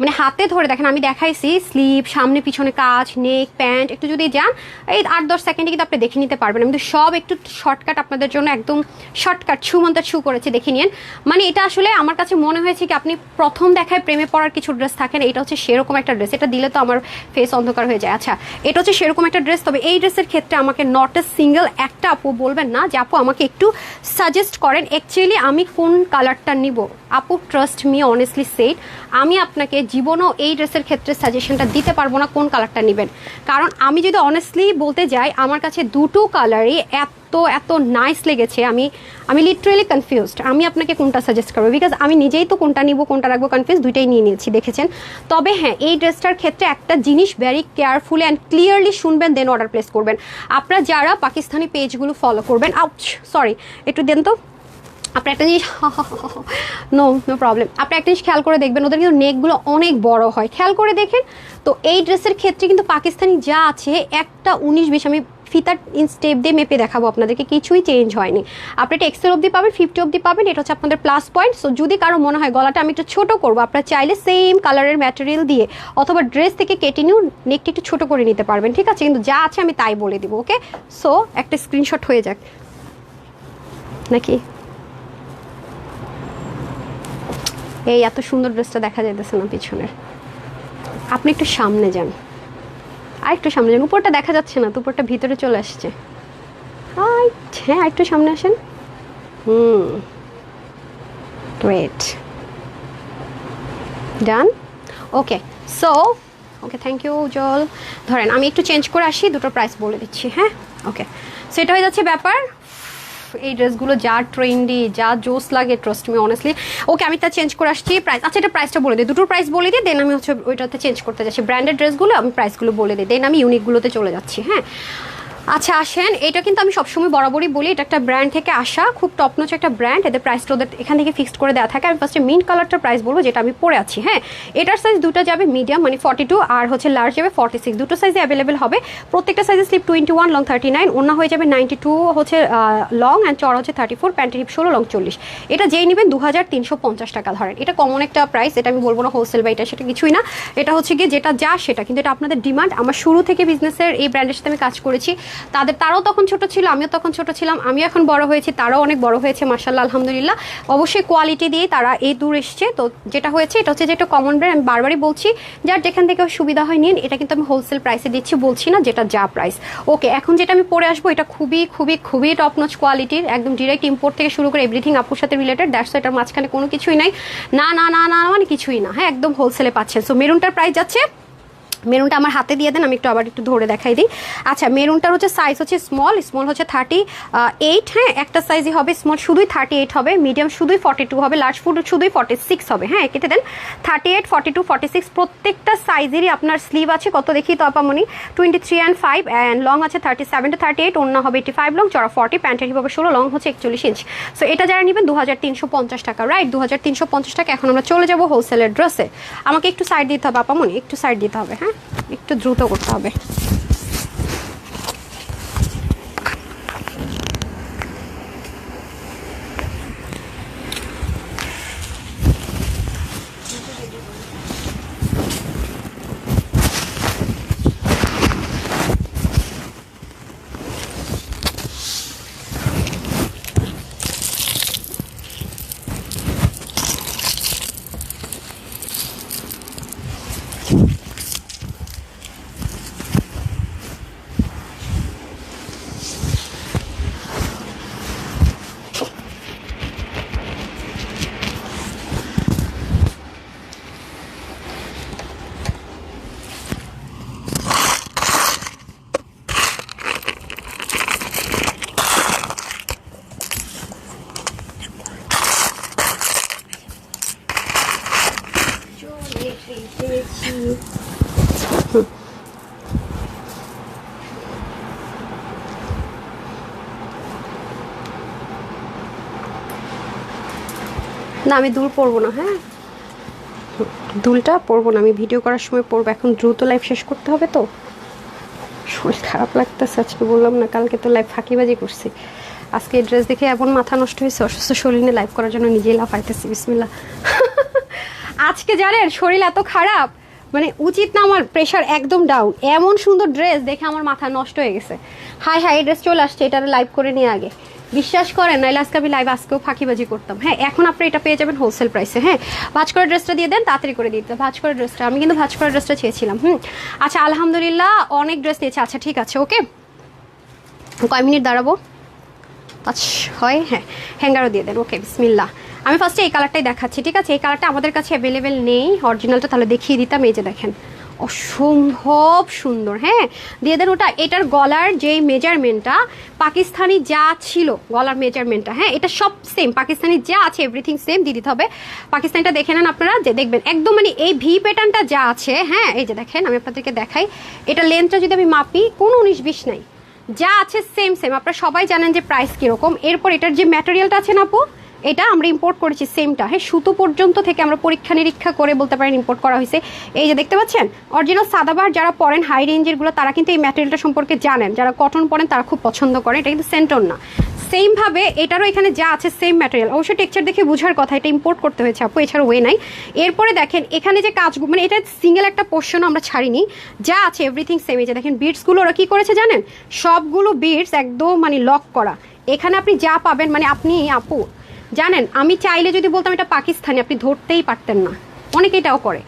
মানে হাতে ধরে দেখেন, আমি দেখাইছি স্লিপ সামনে পিছনে কাজ নেক প্যান্ট একটু যদি যান, এই আট দশ সেকেন্ডে কিন্তু আপনি দেখে নিতে পারবেন। আমি কিন্তু সব একটু শর্টকাট আপনাদের জন্য একদম শর্টকাট ছু মন্তা ছু করেছে, দেখে নিন। মানে এটা আসলে আমার কাছে মনে হয়েছে কি, আপনি প্রথম দেখায় প্রেমে পড়ার কিছু ড্রেস থাকে না এটা হচ্ছে সেরকম একটা ড্রেস এটা দিলে তো আমার ফেস অন্ধকার হয়ে যায়। আচ্ছা এটা হচ্ছে সেরকম একটা ড্রেস তবে এই ড্রেসের ক্ষেত্রে আমাকে নট এ সিঙ্গেল একটা আপু বলবেন না, যে আপু আমাকে একটু সাজেস্ট করেন। অ্যাকচুয়ালি আমি কোন কালারটা নিব? আপু ট্রাস্ট মি অনেস্টলি সেট আমি আপনাকে জীবনও এই ড্রেসের ক্ষেত্রে সাজেশনটা দিতে পারব না কোন কালারটা নেবেন। কারণ আমি যদি অনেস্টলি বলতে যাই, আমার কাছে দুটো কালারই এত এত নাইস লেগেছে। আমি আমি লিটারেলি কনফিউজড আমি আপনাকে কোনটা সাজেস্ট করব? বিকজ আমি নিজেই তো কোনটা নিব, কোনটা রাখব কনফিউজ দুইটাই নিয়ে নিয়েছি, দেখেছেন? তবে হ্যাঁ এই ড্রেসটার ক্ষেত্রে একটা জিনিস ভেরি কেয়ারফুল অ্যান্ড ক্লিয়ারলি শুনবেন দেন অর্ডার প্লেস করবেন। আপনারা যারা পাকিস্তানি পেজগুলো ফলো করবেন আউচ সরি একটু দেন তো। আপনি একটা জিনিস নো নো প্রবলেম আপনি একটা জিনিস খেয়াল করে দেখবেন, ওদের কিন্তু নেকগুলো অনেক বড় হয়। খেয়াল করে দেখেন, তো এই ড্রেসের ক্ষেত্রে কিন্তু পাকিস্তানি যা আছে, একটা উনিশ বিশ আমি ফিতার ইন স্টেপ দিয়ে মেপে দেখাবো আপনাদেরকে, কিছুই চেঞ্জ হয়নি। আপনি এটা এক্সেল অবধি পাবেন ফিফটি অবধি পাবেন, এটা হচ্ছে আপনাদের প্লাস পয়েন্ট সো যদি কারও মনে হয় গলাটা আমি একটু ছোটো করব, আপনারা চাইলে সেম কালারের ম্যাটেরিয়াল দিয়ে, অথবা ড্রেস থেকে কেটে নিউ নেকটি একটু ছোটো করে নিতে পারবেন, ঠিক আছে? কিন্তু যা আছে আমি তাই বলে দিব ওকে সো একটা স্ক্রিনশট হয়ে যাক। নাকি? এই এত সুন্দর ড্রেসটা দেখা যাইতেছে না পিছনের। আপনি একটু সামনে যান। আর একটু সামনে যান। উপরটা দেখা যাচ্ছে না, তো উপরটা ভিতরে চলে আসছে। হ্যাঁ আর একটু সামনে আসেন। হুম। Great done okay so okay thank you Ujjwal ধরেন, আমি একটু চেঞ্জ করে আসি, দুটো প্রাইস বলে দিচ্ছি হ্যাঁ? ওকে সেটা হয়ে যাচ্ছে ব্যাপার এই ড্রেসগুলো যা ট্রেন্ডি যা জোস লাগে ট্রাস্ট মি অনেস্টলি ওকে আমি তা চেঞ্জ করে আসছি প্রাইস আচ্ছা এটা প্রাইসটা বলে দিই দুটোর প্রাইস বলে দিই দেন আমি হচ্ছে ওইটাতে চেঞ্জ করতে যাচ্ছি। ব্র্যান্ডেড ড্রেসগুলো আমি প্রাইসগুলো বলে দিই দেন আমি ইউনিকগুলোতে চলে যাচ্ছি হ্যাঁ? আচ্ছা আসেন। এটা কিন্তু আমি সবসময় বরাবরই বলি, এটা একটা ব্র্যান্ড থেকে আসা, খুব টপনোচ একটা ব্র্যান্ড এদের প্রাইসটা ওদের এখান থেকে ফিক্সড করে দেওয়া থাকে। আমি ফার্স্টে মিন্ট কালারটার প্রাইস বলব, যেটা আমি পরে আছি হ্যাঁ? এটার সাইজ দুটো যাবে মিডিয়াম মানে ফর্টি টু আর হচ্ছে লার্জ যাবে ফর্টি সিক্স দুটো সাইজে অ্যাভেলেবেল হবে। প্রত্যেকটা সাইজে sleeve twenty one long thirty nine অন্য হয়ে যাবে নাইনটি টু হচ্ছে লং অ্যান্ড চড় হচ্ছে থার্টি ফোর প্যান্টের হিপ ষোলো লং চল্লিশ। এটা যেই নেবেন দু হাজার তিনশো পঞ্চাশ টাকা ধরেন। এটা কমন একটা প্রাইস এটা আমি বলব না হোলসেল বা এটা, সেটা কিছুই না। এটা হচ্ছে গিয়ে যেটা যা, সেটা। কিন্তু এটা আপনাদের ডিমান্ড আমার শুরু থেকে বিজনেসের এই ব্র্যান্ডের সাথে আমি কাজ করেছি। তাদের, তারাও তখন ছোট ছিল, আমিও তখন ছোট ছিলাম আমি এখন বড় হয়েছি, তারাও অনেক বড় হয়েছে মার্শাল্লাহ আলহামদুলিল্লাহ। অবশ্যই কোয়ালিটি দিয়ে তারা এই দূর এসছে। তো যেটা হয়েছে, এটা হচ্ছে যেটা কমন ব্র্যান্ড আমি বারবারই বলছি, যার যেখান থেকে সুবিধা হয় নিন, এটা কিন্তু আমি হোলসেল প্রাইসে দিচ্ছি, বলছি না যেটা যা প্রাইস ওকে এখন যেটা আমি পরে আসব, এটা খুবই খুবই খুবই টপ কোয়ালিটির একদম ডিরেক্ট ইম্পোর্ট থেকে শুরু করে এভরিথিং আপুর সাথে রিলেটেড দ্যাটস এটার মাঝখানে কোনো কিছুই নাই। না না না না মানে কিছুই না হ্যাঁ একদম হোলসেলে পাচ্ছেন। সো মেরুনটার প্রাইস যাচ্ছে মেরুনটা আমার হাতে দিয়ে দেন, আমি একটু আবার একটু ধরে দেখাই দিই। আচ্ছা মেরুনটার হচ্ছে সাইজ হচ্ছে স্মল স্মল হচ্ছে থার্টি এইট হ্যাঁ একটা সাইজই হবে স্মল শুধুই থার্টি এইট হবে মিডিয়াম শুধুই ফর্টি টু হবে লার্জ ফুড শুধুই ফর্টি সিক্স হবে হ্যাঁ কেটে দেন। Thirty eight forty two forty six প্রত্যেকটা সাইজেরই আপনার স্লিভ আছে, কত দেখি তো আপামনি twenty three and five and long আছে thirty seven to thirty eight অন্য হবে এইটি ফাইভ লং চড়া ফর্টি প্যান্টের হিসাবে ষোলো লং হচ্ছে একচল্লিশ ইঞ্চ সো এটা যারা নেবেন দু হাজার তিনশো পঞ্চাশ টাকা রাইট দু হাজার তিনশো পঞ্চাশ টাকা, এখন আমরা চলে যাব হোলসেলের ড্রেসে আমাকে একটু সাইড দিতে হবে আপামনি একটু সাইড দিতে হবে হ্যাঁ? একটু দ্রুত করতে হবে। না, আমি দূর পড়ব না হ্যাঁ? দুলটা পরবো না, আমি ভিডিও করার সময় পরবো, এখন দ্রুত লাইফ শেষ করতে হবে তো? শরীর খারাপ লাগতেছে, আজকে বললাম না, কালকে তো লাইফ ফাঁকিবাজি করছি। আজকে ড্রেস দেখে এমন মাথা নষ্ট হয়েছে, অসুস্থ শরীর নিয়ে লাইভ করার জন্য নিজেই লাফাইতেছি বিসমিল্লা (laughs) আজকে জানেন, শরীর এত খারাপ মানে উচিত না আমার প্রেশার একদম ডাউন এমন সুন্দর ড্রেস দেখে আমার মাথা নষ্ট হয়ে গেছে। হাই হাই ড্রেস চলে আসছে এটা লাইভ করে নিয়ে আগে। বিশ্বাস করেন? নাইলে আজকে আমি লাইভ আজকেও ফাঁকিবাজি করতাম। হ্যাঁ এখন আপনি এটা পেয়ে যাবেন হোলসেল প্রাইসে হ্যাঁ? ভাজ করে ড্রেসটা দিয়ে দেন, তাড়াতাড়ি করে দিতে। ভাজ করে ড্রেসটা আমি কিন্তু ভাজ করে ড্রেসটা চেয়েছিলাম, হুম? আচ্ছা আলহামদুলিল্লাহ, অনেক ড্রেস নিয়েছে। আচ্ছা ঠিক আছে ওকে কয় মিনিট দাঁড়াবো? আচ্ছা হয় হ্যাঁ হ্যাঙ্গারও দিয়ে দেন ওকে বিসমিল্লা আমি ফার্স্টে এই কালারটাই দেখাচ্ছি, ঠিক আছে? এই কালারটা আমাদের কাছে অ্যাভেলেবেল নেই অরিজিনালটা তাহলে দেখিয়ে দিতাম, এই যে দেখেন। অসম্ভব সুন্দর হ্যাঁ? দিয়ে দেন ওটা, এটার গলার যেই মেজারমেন্টটা পাকিস্তানি যা ছিল, গলার মেজারমেন্টটা হ্যাঁ? এটা সব সেম পাকিস্তানি যা আছে এভরিথিং সেম দিয়ে দিতে হবে। পাকিস্তানিটা দেখে নেন আপনারা, যে দেখবেন, একদম মানে এই ভি প্যাটার্নটা যা আছে হ্যাঁ? এই যে দেখেন, আমি আপনাদেরকে দেখাই। এটা লেন্থটা যদি আমি মাপি, কোনো উনিশ বিশ নাই। যা আছে সেম সেম আপনারা সবাই জানেন যে প্রাইস কীরকম। এরপর এটার যে ম্যাটেরিয়ালটা আছে না আপু এটা আমরা ইম্পোর্ট করেছি সেমটা হ্যাঁ সুতো পর্যন্ত থেকে আমরা পরীক্ষা নিরীক্ষা করে বলতে পারেন ইম্পোর্ট করা হয়েছে। এই যে দেখতে পাচ্ছেন অরিজিনাল সাদাবার যারা পরেন হাই রেঞ্জেরগুলো তারা কিন্তু এই ম্যাটেরিয়ালটা সম্পর্কে জানেন। যারা কটন পরেন, তারা খুব পছন্দ করেন। এটা কিন্তু সেন্টন না। সেমভাবে এটারও এখানে যা আছে সেম ম্যাটেরিয়াল অবশ্যই টেক্সচার দেখে বোঝার কথা, এটা ইম্পোর্ট করতে হয়েছে আপু এছাড়া ওয়ে নাই। এরপরে দেখেন, এখানে যে কাজগুলো মানে এটা সিঙ্গেল একটা পোর্শন আমরা ছাড়িনি। যা আছে এভরিথিং সেম এই যে দেখেন বিটসগুলো ওরা কী করেছে জানেন? সবগুলো বিটস একদম মানে লক করা। এখানে আপনি যা পাবেন মানে আপনি, আপু জানেন, আমি চাইলে যদি বলতাম এটা পাকিস্তানি, আপনি ধরতেই পারতেন না। অনেকে এটাও করে।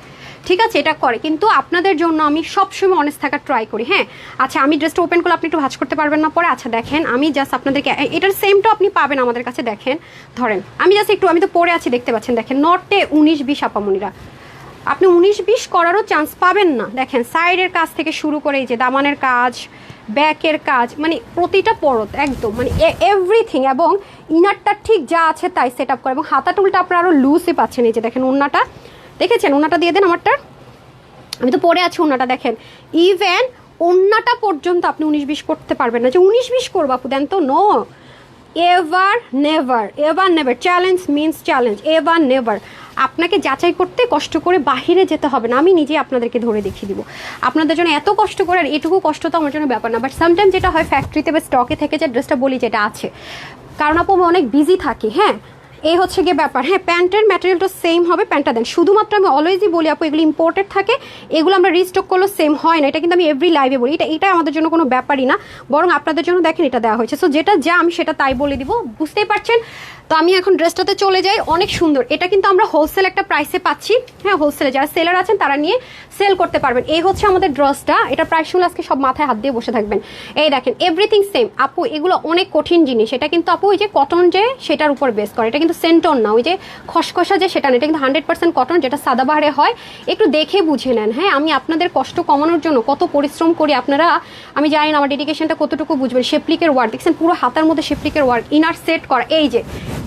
ঠিক আছে, এটা করে। কিন্তু আপনাদের জন্য আমি সবসময় অনেস্ট থাকার ট্রাই করি হ্যাঁ? আচ্ছা আমি ড্রেসটা ওপেন করলে আপনি একটু ভাজ করতে পারবেন না পরে? আচ্ছা দেখেন, আমি জাস্ট আপনাদেরকে এটার সেমটা আপনি পাবেন আমাদের কাছে, দেখেন। ধরেন, আমি জাস্ট একটু, আমি তো পরে আছি, দেখতে পাচ্ছেন, দেখেন নর্থে উনিশ বিশ আপামনিরা। আপনি উনিশ বিশ করারও চান্স পাবেন না। দেখেন সাইডের কাজ থেকে শুরু করে এই যে দামানের কাজ ব্যাকের কাজ মানে প্রতিটা পরত, একদম মানে এভরিথিং এবং ইনারটা ঠিক যা আছে তাই সেট আপ করে। এবং হাতা টুলটা আপনারা আরও লুজে পাচ্ছেন এই যে দেখেন ওন্নাটা দেখেছেন? ওন্নাটা দিয়ে দেন আমারটা। আমি তো পরে আছি ওন্নাটা দেখেন। ইভেন ওন্নাটা পর্যন্ত আপনি উনিশ বিশ করতে পারবেন না। যে উনিশ বিশ করব আপু, দেন তো no ever never ever never challenge means challenge ever never আপনাকে যাচাই করতে কষ্ট করে বাহিরে যেতে হবে না। আমি নিজে আপনাদেরকে ধরে দেখিয়ে দিব। আপনাদের জন্য এত কষ্ট করে আর এটুকু কষ্ট তো আমার জন্য ব্যাপার না। বাট সামটাইম যেটা হয় ফ্যাক্টরিতে বা স্টকে থেকে যে ড্রেসটা বলি যেটা আছে কারণ আপু আমি অনেক বিজি থাকি হ্যাঁ? এই হচ্ছে গিয়ে ব্যাপার। হ্যাঁ প্যান্টের ম্যাটেরিয়ালটা সেম হবে, প্যান্টটা দেন। শুধুমাত্র আমি অলওয়েজই বলি আপু, এগুলো ইম্পোর্টেড থাকে, এগুলো আমরা রিস্টক করলেও সেম হয় না। এটা কিন্তু আমি এভরি লাইভে বলি। এটা এটা আমাদের জন্য কোনো ব্যাপারই না, বরং আপনাদের জন্য দেখেন এটা দেওয়া হয়েছে। সো যেটা যা আমি সেটা তাই বলে দিব, বুঝতেই পারছেন? তো আমি এখন ড্রেসটাতে চলে যাই, অনেক সুন্দর। এটা কিন্তু আমরা হোলসেল একটা প্রাইসে পাচ্ছি। হ্যাঁ হোলসেলে যারা সেলার আছেন, তারা নিয়ে সেল করতে পারবেন। এই হচ্ছে আমাদের ড্রেসটা এটা প্রাইস শুনলে আজকে সব মাথায় হাত দিয়ে বসে থাকবেন। এই দেখেন এভরিথিং সেম আপু, এগুলো অনেক কঠিন জিনিস। এটা কিন্তু আপু, ওই যে কটন যে, সেটার উপর বেস করে। এটা কিন্তু সেন্টন না, ওই যে খসখসা যে সেটা না, এটা কিন্তু হান্ড্রেড পার্সেন্ট কটন যেটা সাদাবাহারে হয়। একটু দেখে বুঝে নেন হ্যাঁ আমি আপনাদের কষ্ট কমানোর জন্য কত পরিশ্রম করি আপনারা। আমি জানি না, আমার ডেডিকেশনটা কতটুকু বুঝবেন। শেপলিকের ওয়ার্ক দেখছেন, পুরো হাতার মধ্যে শেপলিকের ওয়ার্ক ইনার সেট করা, এই যে,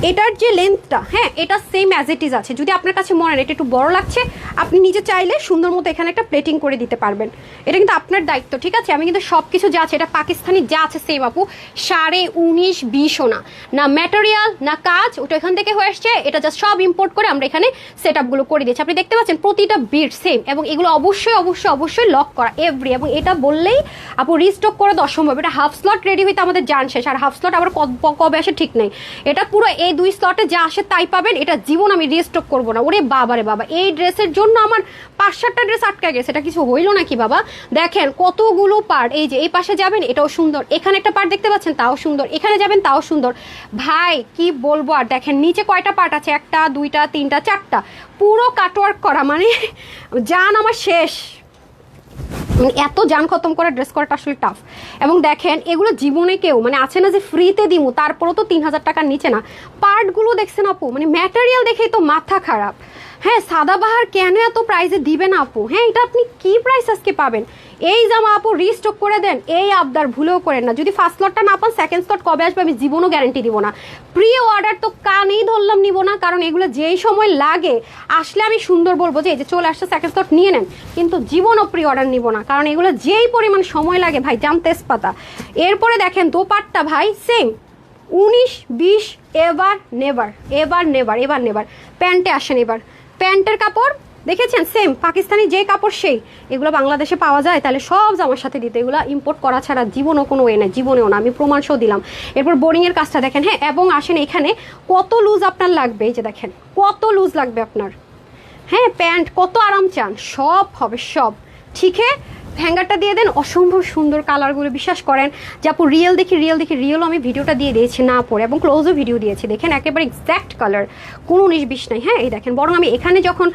এটার যে লেন্থটা হ্যাঁ এটা সেম অ্যাজ ইট ইজ আছে। যদি আপনার কাছে মনে হয় এটা একটু বড় লাগছে, আপনি নিজে চাইলে সুন্দর মতো এখানে একটা প্লেটিং করে দিতে পারবেন। এটা কিন্তু আপনার দায়িত্ব, ঠিক আছে? আমি কিন্তু সব কিছু যা আছে, এটা পাকিস্তানি যা আছে সেম আপু, সাড়ে উনিশ বিশও না। না ম্যাটেরিয়াল না কাজ, ওটা এখান থেকে হয়ে আসছে, এটা জাস্ট সব ইম্পোর্ট করে আমরা এখানে সেট আপগুলো করে দিয়েছি। আপনি দেখতে পাচ্ছেন, প্রতিটা বিট সেম এবং এগুলো অবশ্যই অবশ্যই অবশ্যই লক করা এভরি এবং এটা বললেই আপু রিস্টক করে দেওয়া সম্ভব। এটা হাফ স্লট রেডি হইতে আমাদের জান শেষ, আর হাফ স্লট আবার কব- আসে ঠিক নেই। এটা পুরো এই দুই স্লটে যা আসে তাই পাবেন, এটা জীবন আমি রিস্টক করব না। ওরে বাবা রে বাবা, এই ড্রেসের জন্য আমার পাঁচ সাতটা ড্রেস আটকে গেছে, এটা কিছু হইল নাকি বাবা? দেখেন কতগুলো পার্ট এই যে এই পাশে যাবেন, এটাও সুন্দর। এখানে একটা পার্ট দেখতে পাচ্ছেন, তাও সুন্দর। এখানে যাবেন, তাও সুন্দর। ভাই, কি বলব আর দেখেন নিচে কয়টা পার্ট আছে? একটা, দুইটা, তিনটা, চারটা। পুরো কাটওয়ার্ক করা মানে জান আমার শেষ। মানে এত যান খতম করে ড্রেস করাটা আসলে টাফ এবং দেখেন, এগুলো জীবনে কেউ মানে আছে না যে ফ্রিতে দিমু, তারপরেও তো তিন হাজার টাকার নিচে না। পার্টগুলো দেখছেন আপু মানে ম্যাটেরিয়াল দেখেই তো মাথা খারাপ। হ্যাঁ সাদাবাহার কেন এত প্রাইসে দিবেন আপু? হ্যাঁ এটা আপনি কি প্রাইস আজকে পাবেন? এই জামা আপু রিস্টক করে দেন, এই আবদার ভুলেও করেন না। যদি ফার্স্ট স্লটটা না পান সেকেন্ড স্লট কবে আসবে আমি জীবনও গ্যারান্টি দিব না। প্রি অর্ডার তো কানেই ধরলাম নিব না, কারণ এগুলো যেই সময় লাগে, আসলে আমি সুন্দর বলব যে, এই যে চলে আসছে সেকেন্ড স্লট নিয়ে নেন। কিন্তু জীবনও প্রি অর্ডার নিব না, কারণ এগুলো যেই পরিমাণ সময় লাগে, ভাই জান তেজপাতা। এরপরে দেখেন দোপাট্টা, ভাই সেম উনিশ, বিশ, এবার নেবার এবার নেবার এবার নেবার প্যান্টে আসেন এবার। প্যান্টের কাপড় দেখেছেন? সেম পাকিস্তানি যে কাপড় সেই। এগুলো বাংলাদেশে পাওয়া যায়, তাহলে সব জামার সাথে দিতে, এগুলো ইম্পোর্ট করা ছাড়া জীবনও কোনো ওয়ে না জীবনেও না। আমি প্রমাণ সহ দিলাম। এরপর বোরিংয়ের কাজটা দেখেন হ্যাঁ এবং আসেন এখানে, কত লুজ আপনার লাগবে? এই যে দেখেন, কত লুজ লাগবে আপনার? হ্যাঁ প্যান্ট কত আরাম চান? সব হবে, সব। ঠিক হ্যাঙ্গারটা দিয়ে দেন, অসম্ভব সুন্দর কালারগুলো বিশ্বাস করেন। যে আপু রিয়েল দেখি রিয়েল দেখি রিয়েলও আমি ভিডিওটা দিয়ে দিয়েছি না পরে, এবং ক্লোজও ভিডিও দিয়েছি। দেখেন, একেবারে এক্স্যাক্ট কালার কোনো উনিশ বিশ নাই হ্যাঁ এই দেখেন। বরং আমি এখানে যখন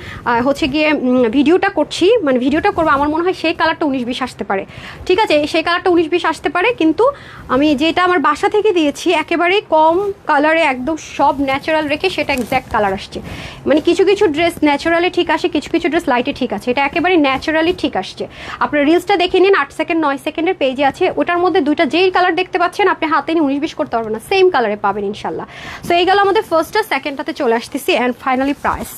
হচ্ছে গিয়ে ভিডিওটা করছি মানে ভিডিওটা করব, আমার মনে হয় সেই কালারটা উনিশ বিশ আসতে পারে। ঠিক আছে, সেই কালারটা উনিশ বিশ আসতে পারে, কিন্তু আমি যেটা আমার বাসা থেকে দিয়েছি একেবারে কম কালারে একদম সব ন্যাচারাল রেখে সেটা এক্স্যাক্ট কালার আসছে। মানে কিছু কিছু ড্রেস ন্যাচারালি ঠিক আসে, কিছু কিছু ড্রেস লাইটে ঠিক আছে। এটা একেবারে ন্যাচারালি ঠিক আসছে। আপনার রিলসটা দেখে নিন, আট সেকেন্ড নয় সেকেন্ডের পেজে আছে। ওটার মধ্যে দুইটা যেই কালার দেখতে পাচ্ছেন, আপনি হাতে নিয়ে উনিশ বিশ করতে পারবেন না। সেম কালারে পাবেন ইনশাল্লাহ। সো এই গেল আমাদের ফার্স্টটা সেকেন্ডটাতে চলে আসতেছি অ্যান্ড ফাইনালি প্রাইস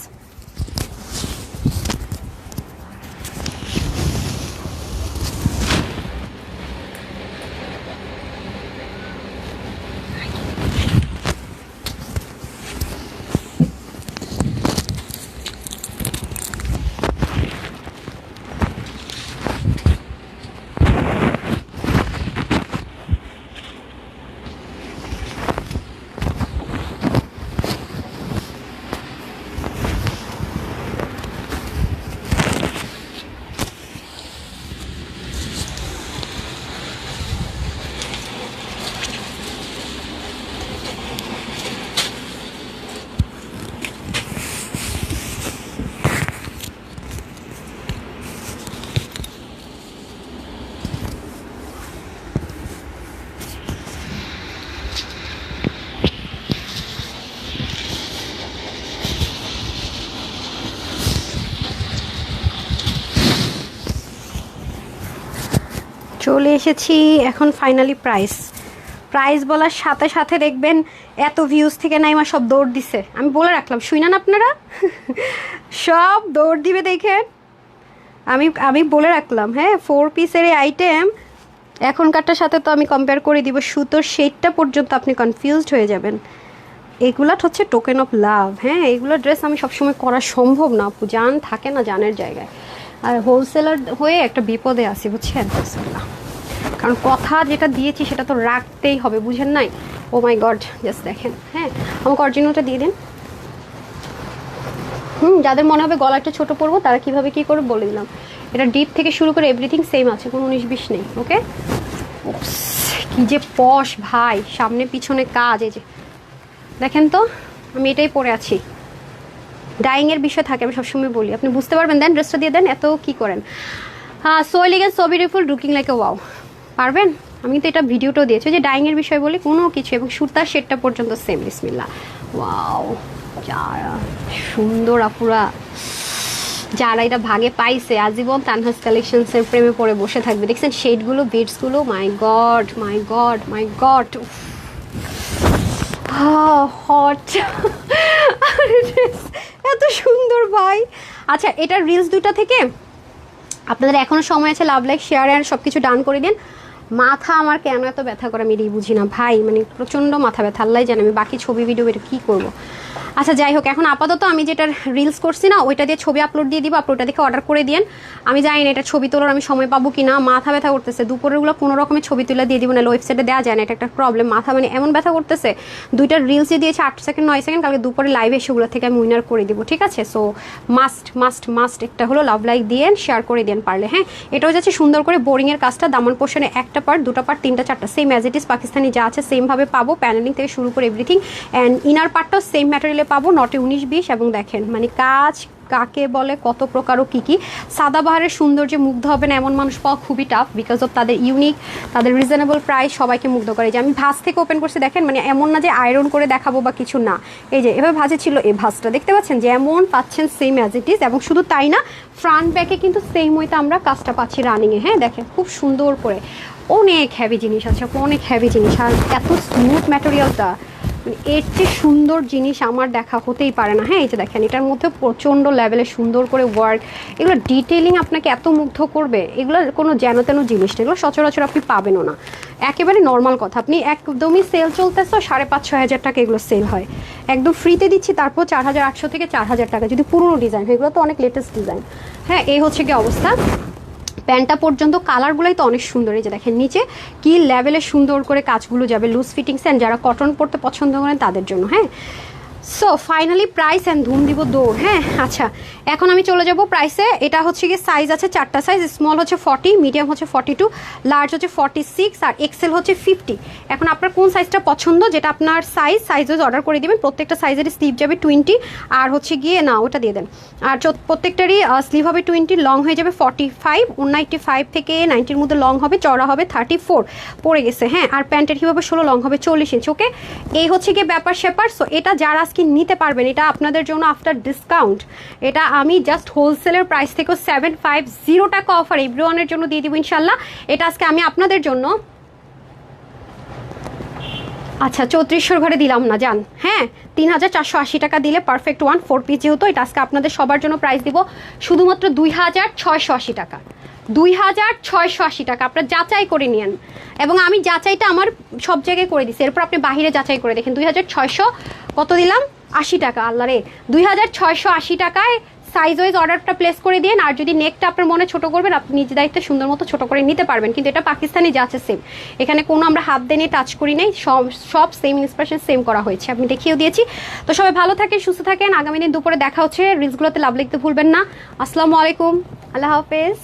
চলে এসেছি। এখন ফাইনালি প্রাইস প্রাইস বলার সাথে সাথে দেখবেন এত ভিউজ থেকে নাইমা সব দৌড় দিছে। আমি বলে রাখলাম, শুই না আপনারা? (laughs) সব দৌড় দিবে দেখেন। আমি আমি বলে রাখলাম হ্যাঁ ফোর পিসের এই আইটেম এখনকারটার সাথে তো আমি কম্পেয়ার করে দিব, সুতোর শেডটা পর্যন্ত আপনি কনফিউজড হয়ে যাবেন। এগুলা হচ্ছে টোকেন অফ লাভ হ্যাঁ এগুলো ড্রেস আমি সবসময় করা সম্ভব না। জান থাকে না জানের জায়গায়। আর হোলসেলার হয়ে একটা বিপদে আসি বুঝছেন? কারণ কথা যেটা দিয়েছি সেটা তো রাখতেই হবে, বুঝেন নাই? ও মাই গড জাস্ট দেখেন হ্যাঁ? আমাকে অরিজিনালটা দিয়ে দিন। হুম, যাদের মনে হবে গলা একটু ছোটো পড়ব তারা কীভাবে কি করে বলে দিলাম। এটা ডিপ থেকে শুরু করে এভরিথিং সেম আছে, কোনো উনিশ বিশ নেই ওকে কি যে পশ ভাই, সামনে পিছনে কাজ, এই যে। দেখেন তো, আমি এটাই পরে আছি। ডাইংয়ের বিষয় থাকে, আমি সবসময় বলি। আপনি বুঝতে পারবেন, দেন ড্রেসটা দিয়ে দেন, এত কি করেন? হ্যাঁ so elegance so beautiful looking like a wow পারবেন? আমি তো এটা ভিডিওটাও দিয়েছি, যে ডাইংয়ের বিষয় বলি, কোনো কিছু, এবং সুতার শেডটা পর্যন্ত সেম বিসমিল্লা ওয়াও যা সুন্দর আপুরা, যারা এটা ভাগে পাইছে, আজীবন তানহাস কালেকশনসের প্রেমে পড়ে বসে থাকবে। দেখছেন শেডগুলো বিটসগুলো my God my God my God hot এত সুন্দর ভাই। আচ্ছা এটা রিলস দুটা থেকে। আপনাদের এখনও সময় আছে লাভ লাইক শেয়ার অ্যান্ড সব কিছু ডান করে দিন। মাথা আমার কেন এত ব্যথা করে আমি এটাই বুঝি না। ভাই মানে প্রচণ্ড মাথা ব্যথা, আল্লাহ জানে আমি বাকি ছবি ভিডিও এটা কী করব। আচ্ছা যাই হোক, এখন আপাতত আমি যেটার রিলস করছি না, ওইটা দিয়ে ছবি আপলোড দিয়ে দিব আপনি ওটা দেখে অর্ডার করে দিন আমি জানি না এটা ছবি তোলার আমি সময় পাবো কি না মাথা ব্যথা করতেছে। দুপুরেরগুলো কোনো রকমের ছবি তুলে দিয়ে দিব না ওয়েবসাইটে দেওয়া যায় না, এটা একটা প্রবলেম মাথা মানে এমন ব্যথা করতেছে, দুইটা রিলসে দিয়েছে, আট সেকেন্ড নয় সেকেন্ড কালকে দুপুরে লাইভে সেগুলো থেকে আমি উইনার করে দিব, ঠিক আছে? সো মাস্ট মাস্ট মাস্ট একটা হলো লাভ লাইক দিয়ে শেয়ার করে দেন পারলে হ্যাঁ? এটাও যাচ্ছে সুন্দর করে বোরিংয়ের কাজটা, দামন পোষণে একটা পার্ট দুটো পার্ট তিনটা চারটা same as it is Pakistani যা আছে সেমভাবে পাবো প্যানেলিং থেকে শুরু করে এভরিথিং অ্যান্ড ইনার পার্টটাও সেম ম্যাটেরিয়ালে পাবো নটে উনিশ বিশ, এবং দেখেন মানে কাজ কাকে বলে, কত প্রকার ও কী কী। সাদাবাহারের সৌন্দর্যে মুগ্ধ হবে না এমন মানুষ পাওয়া খুবই টাফ বিকজ অফ তাদের ইউনিক তাদের রিজনেবল প্রাইস সবাইকে মুগ্ধ করে। যে আমি ভাজ থেকে ওপেন করছি, দেখেন মানে এমন না যে আয়রন করে দেখাবো বা কিছু না। এই যে এভাবে ভাজে ছিল এই ভাজটা। দেখতে পাচ্ছেন, যেমন পাচ্ছেন সেম অ্যাজ ইট ইজ এবং শুধু তাই না ফ্রন্ট ব্যাকে কিন্তু সেম ওইতে আমরা কাজটা পাচ্ছি রানিংয়ে হ্যাঁ দেখেন, খুব সুন্দর করে। অনেক হ্যাভি জিনিস আছে, অনেক হ্যাভি জিনিস। আর এত স্মুথ ম্যাটেরিয়ালটা এর চেয়ে সুন্দর জিনিস আমার দেখা হতেই পারে না। হ্যাঁ এই যে দেখেন, এটার মধ্যে প্রচণ্ড লেভেলে সুন্দর করে ওয়ার্ক এগুলো ডিটেলিং আপনাকে এত মুগ্ধ করবে, এগুলো কোনো যেন তেন জিনিস না, এগুলো সচরাচর আপনি পাবেনও না। একেবারে নর্মাল কথা, আপনি একদমই সেল চলতেছে, সাড়ে পাঁচ, ছয় হাজার টাকা এগুলো সেল হয়। একদম ফ্রিতে দিচ্ছি, তারপর চার হাজার আটশো থেকে চার হাজার টাকা, যদি পুরনো ডিজাইন এগুলো তো অনেক লেটেস্ট ডিজাইন হ্যাঁ এই হচ্ছে কি অবস্থা। প্যান্টটা পর্যন্ত, কালারগুলোই তো অনেক সুন্দর। এই যে দেখেন নিচে, কী লেভেলে সুন্দর করে কাজগুলো যাবে লুজ ফিটিংস অ্যান্ড যারা কটন পরতে পছন্দ করেন তাদের জন্য হ্যাঁ? সো ফাইনালি প্রাইস অ্যান্ড ধুম দিব দৌড় হ্যাঁ? আচ্ছা এখন আমি চলে যাব প্রাইসে এটা হচ্ছে গিয়ে সাইজ আছে চারটা সাইজ স্মল হচ্ছে ফর্টি মিডিয়াম হচ্ছে ফর্টি টু লার্জ হচ্ছে ফর্টি সিক্স আর এক্সেল হচ্ছে ফিফটি এখন আপনার কোন সাইজটা পছন্দ, যেটা আপনার সাইজ সাইজ অর্ডার করে দিবেন, প্রত্যেকটা সাইজের স্লিভ যাবে টোয়েন্টি আর হচ্ছে গিয়ে, না, ওটা দিয়ে দেন। আর প্রত্যেকটারই স্লিভ হবে টোয়েন্টি লং হয়ে যাবে ফর্টি ফাইভ নাইনটি ফাইভ থেকে নাইনটির মধ্যে লং হবে চড়া হবে থার্টি ফোর পড়ে গেছে হ্যাঁ? আর প্যান্টের কীভাবে ষোলো লং হবে চল্লিশ ইঞ্চ ওকে এই হচ্ছে গিয়ে ব্যাপার স্যাপার সো এটা যারা আজকে নিতে পারবেন। এটা আপনাদের জন্য আফটার ডিসকাউন্ট এটা আমি জাস্ট হোলসেলের প্রাইস থেকেও সেভেন ফাইভ জিরো টাকা অফার এভরিওয়ানের জন্য দিয়ে দিব ইনশাল্লাহ এটা আজকে আমি আপনাদের জন্য। আচ্ছা চৌত্রিশশোর ঘরে দিলাম না, যান। হ্যাঁ তিন হাজার চারশো আশি টাকা দিলে পারফেক্ট ওয়ান ফোর পিস যেহেতু, এটা আজকে আপনাদের সবার জন্য প্রাইস দিব। শুধুমাত্র দুই হাজার ছয়শো আশি টাকা। দুই হাজার ছয়শো আশি টাকা। আপনার যাচাই করে নিন এবং আমি যাচাইটা আমার সব জায়গায় করে দিচ্ছি এরপর আপনি বাহিরে যাচাই করে দেখেন। দুই হাজার ছয়শো কত দিলাম? আশি টাকা। আল্লাহ রে দুই হাজার ছয়শো আশি টাকায় সাইজ ওয়াইজ অর্ডারটা প্লেস করে দিন আর যদি নেকটা আপনার মনে ছোট করবেন, আপনি নিজ দায়িত্বে সুন্দর মতো ছোট করে নিতে পারবেন। কিন্তু এটা পাকিস্তানি যাচ্ছে সেম এখানে কোনো আমরা হাত দিয়ে টাচ করি নাই। সব সব সেম ইন্সপিরেশন সেম করা হয়েছে। আপনি দেখিয়েও দিয়েছি। তো সবাই ভালো থাকেন, সুস্থ থাকেন। আগামী দিন দুপুরে দেখা হচ্ছে। রিলসগুলোতে লাভ লিখতে ভুলবেন না। আসসালামু আলাইকুম। আল্লাহ হাফেজ।